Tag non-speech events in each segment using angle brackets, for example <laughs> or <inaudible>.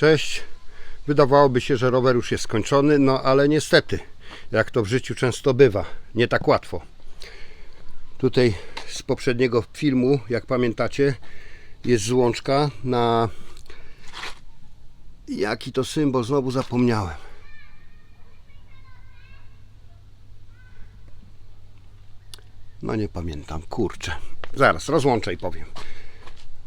Cześć. Wydawałoby się, że rower już jest skończony, no ale niestety, jak to w życiu często bywa, nie tak łatwo. Tutaj z poprzedniego filmu, jak pamiętacie, jest złączka na jaki to symbol, znowu zapomniałem. No nie pamiętam, kurczę. Zaraz, rozłączę i powiem.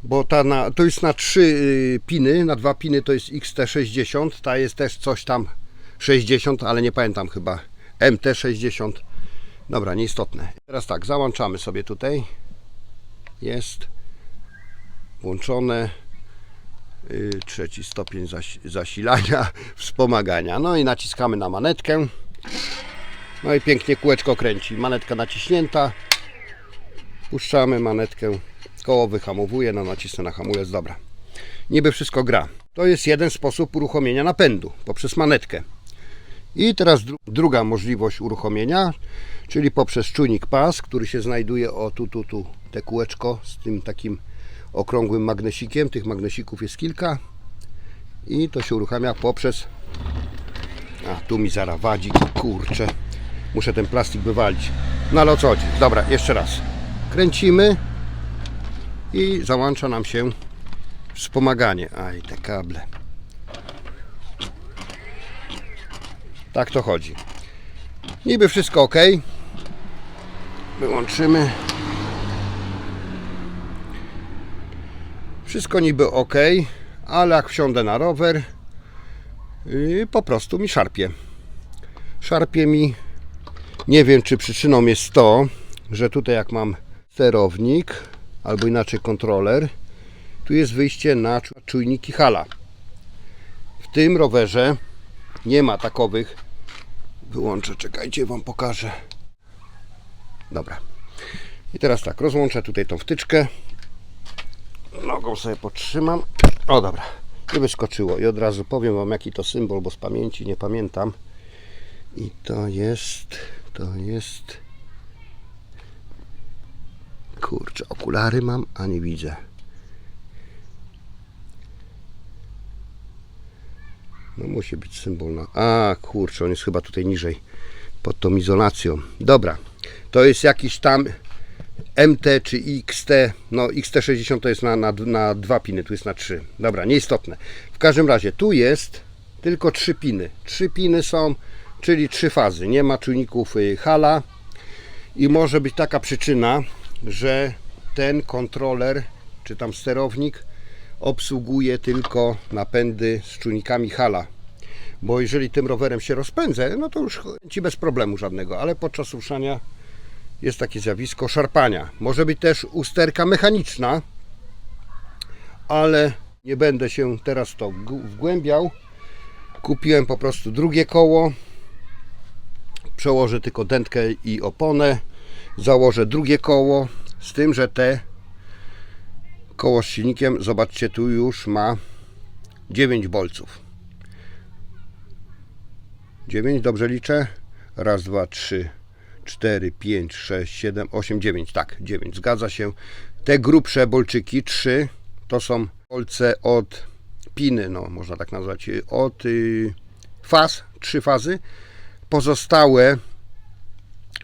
Bo ta na, to jest na trzy y, piny, na dwa piny to jest XT60, ta jest też coś tam 60, ale nie pamiętam chyba. MT60. Dobra, nieistotne. Teraz tak, załączamy sobie tutaj. Jest włączone y, trzeci stopień zas, zasilania, <laughs> wspomagania. No i naciskamy na manetkę. No i pięknie kółeczko kręci. Manetka naciśnięta. Puszczamy manetkę. Koło wyhamowuje, no nacisnę na hamulec, dobra. Niby wszystko gra. To jest jeden sposób uruchomienia napędu poprzez manetkę. I teraz dru druga możliwość uruchomienia, czyli poprzez czujnik pas, który się znajduje o tu, tu, tu, te kółeczko z tym takim okrągłym magnesikiem. Tych magnesików jest kilka. I to się uruchamia poprzez... A, tu mi zaraz wadzi, kurczę. Muszę ten plastik wywalić. No ale o co chodzi? Dobra, jeszcze raz. Kręcimy i załącza nam się wspomaganie. Aj, te kable. Tak to chodzi. Niby wszystko ok. Wyłączymy. Wszystko niby ok, ale jak wsiądę na rower, yy, po prostu mi szarpie. Szarpie mi. Nie wiem, czy przyczyną jest to, że tutaj jak mam sterownik, albo inaczej kontroler, tu jest wyjście na czu- czujniki hala. W tym rowerze nie ma takowych. Wyłączę, czekajcie, wam pokażę. Dobra. I teraz tak, rozłączę tutaj tą wtyczkę. Nogą sobie podtrzymam. O, dobra. I wyskoczyło. I od razu powiem wam, jaki to symbol, bo z pamięci nie pamiętam. I to jest, to jest Kurczę, okulary mam, a nie widzę. No musi być symbol na... A, kurczę, on jest chyba tutaj niżej. Pod tą izolacją. Dobra. To jest jakiś tam MT czy XT. No XT60 to jest na, na, na dwa piny, tu jest na trzy. Dobra, nieistotne. W każdym razie tu jest tylko trzy piny. Trzy piny są, czyli trzy fazy. Nie ma czujników y, hala. I może być taka przyczyna, że ten kontroler czy tam sterownik obsługuje tylko napędy z czujnikami hala. Bo jeżeli tym rowerem się rozpędzę, no to już ci bez problemu żadnego, ale podczas ruszania jest takie zjawisko szarpania. Może być też usterka mechaniczna, ale nie będę się teraz to wgł- wgłębiał. Kupiłem po prostu drugie koło. Przełożę tylko dętkę i oponę założę drugie koło z tym, że te koło z silnikiem, zobaczcie tu już ma 9 bolców 9, dobrze liczę? Raz, dwa, trzy, cztery, pięć, sześć, siedem, osiem, dziewięć. Tak, 9, zgadza się. Te grubsze bolczyki, 3, to są bolce od piny, no można tak nazwać, od y, faz, trzy fazy. Pozostałe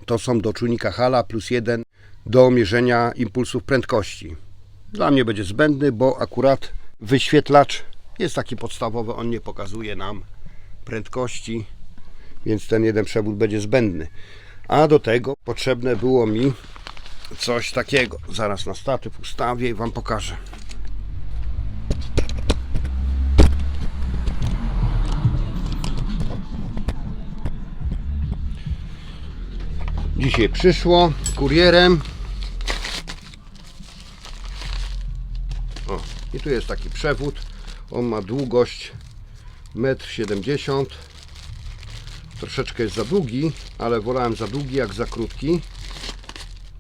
to są do czujnika hala plus jeden do mierzenia impulsów prędkości. Dla mnie będzie zbędny, bo akurat wyświetlacz jest taki podstawowy, on nie pokazuje nam prędkości, więc ten jeden przewód będzie zbędny. A do tego potrzebne było mi coś takiego. Zaraz na statyw ustawię i Wam pokażę. Dzisiaj przyszło kurierem. O, i tu jest taki przewód. On ma długość 1,70 m. Troszeczkę jest za długi, ale wolałem za długi jak za krótki.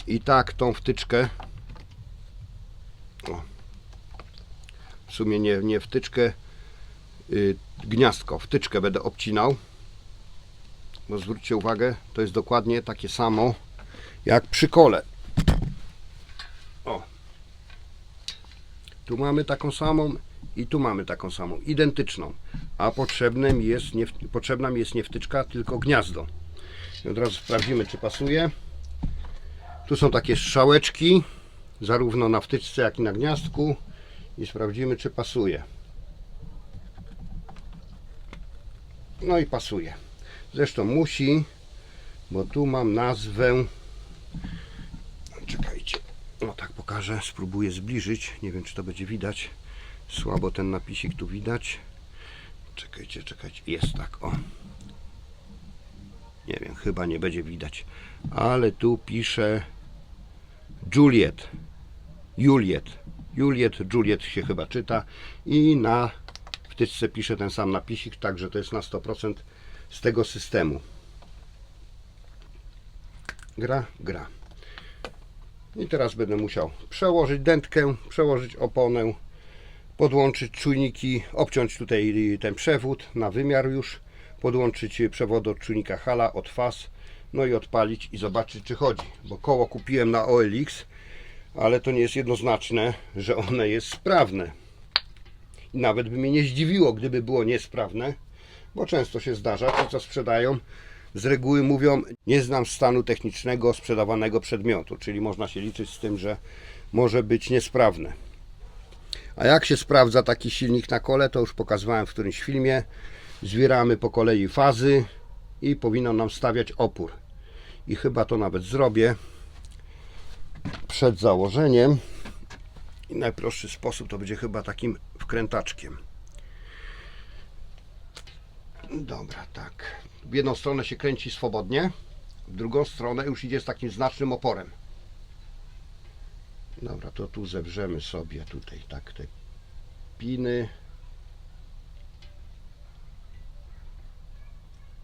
I tak tą wtyczkę. O, w sumie nie, nie wtyczkę, y, gniazdko. Wtyczkę będę obcinał bo zwróćcie uwagę, to jest dokładnie takie samo jak przy kole. O. Tu mamy taką samą I tu mamy taką samą, identyczną. A potrzebnym jest nie, potrzebna mi jest nie wtyczka, tylko gniazdo. I od razu sprawdzimy, czy pasuje. Tu są takie strzałeczki, zarówno na wtyczce, jak i na gniazdku. I sprawdzimy, czy pasuje. No i pasuje. Zresztą musi, bo tu mam nazwę. Czekajcie. No tak pokażę, spróbuję zbliżyć. Nie wiem, czy to będzie widać. Słabo ten napisik tu widać. Czekajcie, czekajcie. Jest tak, o. Nie wiem, chyba nie będzie widać. Ale tu pisze Juliet. Juliet. Juliet, Juliet się chyba czyta. I na wtyczce pisze ten sam napisik, także to jest na 100% z tego systemu. Gra, gra. I teraz będę musiał przełożyć dętkę, przełożyć oponę, podłączyć czujniki, obciąć tutaj ten przewód na wymiar już, podłączyć przewód od czujnika hala, od faz, no i odpalić i zobaczyć czy chodzi. Bo koło kupiłem na OLX, ale to nie jest jednoznaczne, że one jest sprawne. Nawet by mnie nie zdziwiło, gdyby było niesprawne, bo często się zdarza, ci co sprzedają z reguły mówią, nie znam stanu technicznego sprzedawanego przedmiotu, czyli można się liczyć z tym, że może być niesprawne. A jak się sprawdza taki silnik na kole, to już pokazywałem w którymś filmie. Zbieramy po kolei fazy i powinno nam stawiać opór. I chyba to nawet zrobię przed założeniem. I najprostszy sposób to będzie chyba takim wkrętaczkiem. Dobra, tak. W jedną stronę się kręci swobodnie, w drugą stronę już idzie z takim znacznym oporem. Dobra, to tu zewrzemy sobie tutaj tak te piny.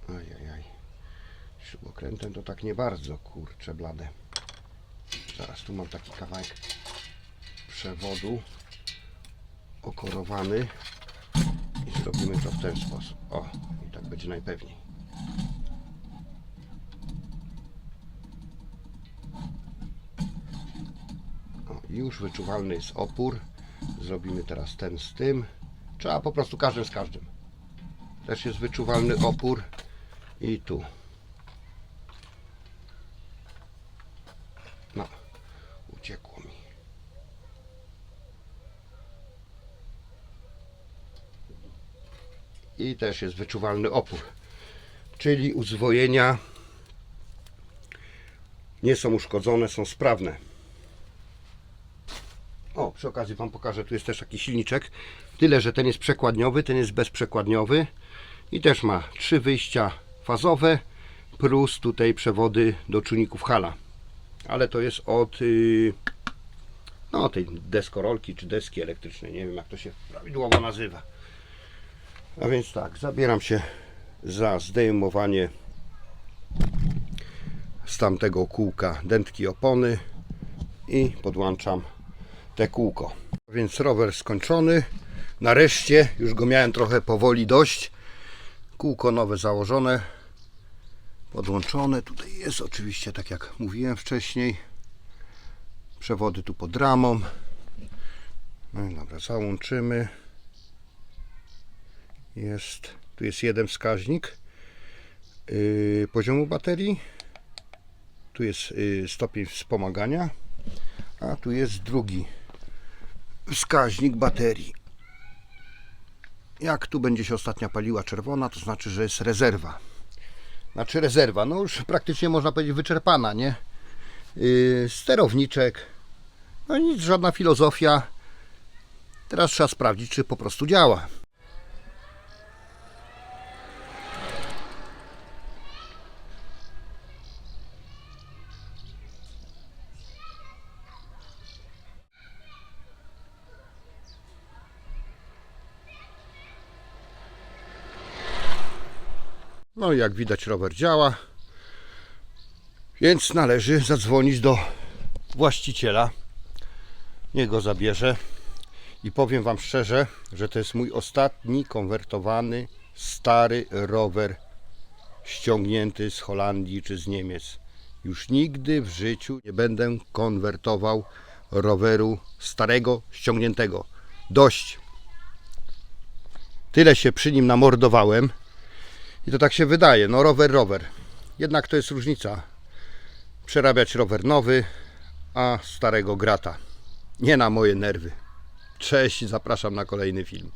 Ajajaj. Śrubokrętem to tak nie bardzo, kurczę blade. Zaraz tu mam taki kawałek przewodu okorowany zrobimy to w ten sposób. O, i tak będzie najpewniej. O, już wyczuwalny jest opór. Zrobimy teraz ten z tym. Trzeba po prostu każdym z każdym. Też jest wyczuwalny opór. I tu. No, uciekło mi. I też jest wyczuwalny opór. Czyli uzwojenia nie są uszkodzone, są sprawne. O, przy okazji Wam pokażę, tu jest też taki silniczek. Tyle, że ten jest przekładniowy, ten jest bezprzekładniowy i też ma trzy wyjścia fazowe plus tutaj przewody do czujników hala. Ale to jest od yy, no, tej deskorolki czy deski elektrycznej. Nie wiem jak to się prawidłowo nazywa. A więc tak, zabieram się za zdejmowanie z tamtego kółka dętki opony i podłączam te kółko. Więc rower skończony. Nareszcie, już go miałem trochę powoli dość. Kółko nowe założone, podłączone. Tutaj jest oczywiście, tak jak mówiłem wcześniej, przewody tu pod ramą. No i dobra, załączymy. Jest, tu jest jeden wskaźnik yy, poziomu baterii. Tu jest yy, stopień wspomagania, a tu jest drugi wskaźnik baterii. Jak tu będzie się ostatnia paliła czerwona, to znaczy, że jest rezerwa. Znaczy rezerwa, no już praktycznie można powiedzieć wyczerpana, nie? Yy, sterowniczek, no nic, żadna filozofia. Teraz trzeba sprawdzić, czy po prostu działa. No i jak widać rower działa. Więc należy zadzwonić do właściciela. Niech go zabierze. I powiem Wam szczerze, że to jest mój ostatni konwertowany stary rower ściągnięty z Holandii czy z Niemiec. Już nigdy w życiu nie będę konwertował roweru starego, ściągniętego. Dość. Tyle się przy nim namordowałem. I to tak się wydaje. No rower, rower. Jednak to jest różnica. Przerabiać rower nowy, a starego grata. Nie na moje nerwy. Cześć, zapraszam na kolejny film.